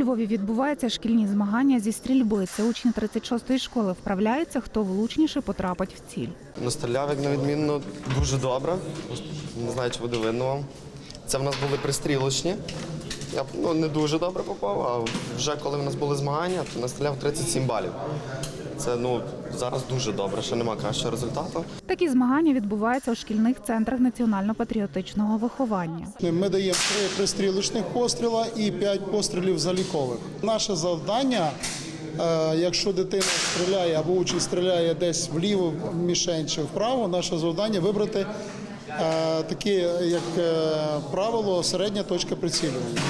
Львові відбуваються шкільні змагання зі стрільби. Це учні 36-ї школи вправляються, хто влучніше потрапить в ціль. Настріляв, як на відмінно, дуже добре. Не знаю, чи буде видно вам. Це в нас були пристрілочні. Я ну, не дуже добре попав, а вже коли в нас були змагання, то настріляв 37 балів. Це ну, зараз дуже добре, ще нема кращого результату. Такі змагання відбуваються у шкільних центрах національно-патріотичного виховання. Ми даємо три пристрілочних постріла і п'ять пострілів залікових. Наше завдання, е, якщо дитина стріляє або учень стріляє десь вліво мішень чи вправо, наше завдання вибрати е, таке, як е, правило, середня точка прицілювання.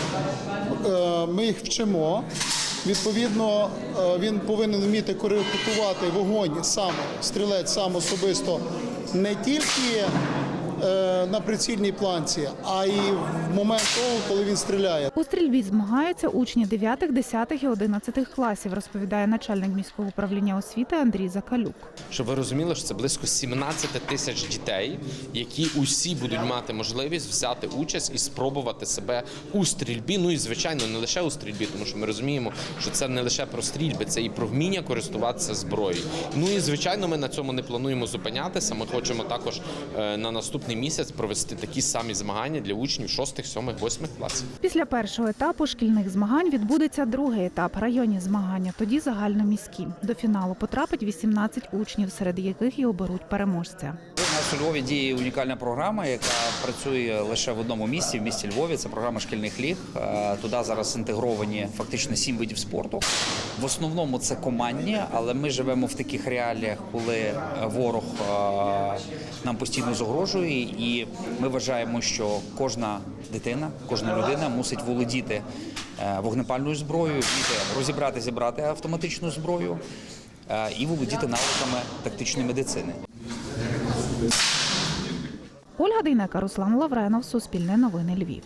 Ми їх вчимо. Відповідно, е, він повинен вміти коректувати вогонь сам, стрілець сам особисто. Не тільки на прицільній планці, а й в момент того, коли він стріляє. У стрільбі змагаються учні 9, 10 і 11 класів, розповідає начальник міського управління освіти Андрій Закалюк. Щоб ви розуміли, що це близько 17 тисяч дітей, які усі будуть мати можливість взяти участь і спробувати себе у стрільбі. Ну і звичайно, не лише у стрільбі, тому що ми розуміємо, що це не лише про стрільби, це і про вміння користуватися зброєю. Ну і звичайно, ми на цьому не плануємо зупинятися. Ми хочемо також е, на наступний місяць провести такі самі змагання для учнів 6, 7, 8 класів. Після першого етапу шкільних змагань відбудеться другий етап районні змагання, тоді загальноміські. До фіналу потрапить 18 учнів, серед яких і оберуть переможця. У нас у Львові діє унікальна програма, яка працює лише в одному місці, в місті Львові. Це програма шкільних ліг. Е, Туди зараз інтегровані фактично сім видів спорту. В основному це командні, але ми живемо в таких реаліях, коли ворог е, нам постійно загрожує, і ми вважаємо, що кожна дитина, кожна людина мусить володіти е, вогнепальною зброєю, розібрати, зібрати автоматичну зброю е, і володіти навиками тактичної медицини. Ольга Дейнека, Руслан Лавренов, Суспільне новини Львів.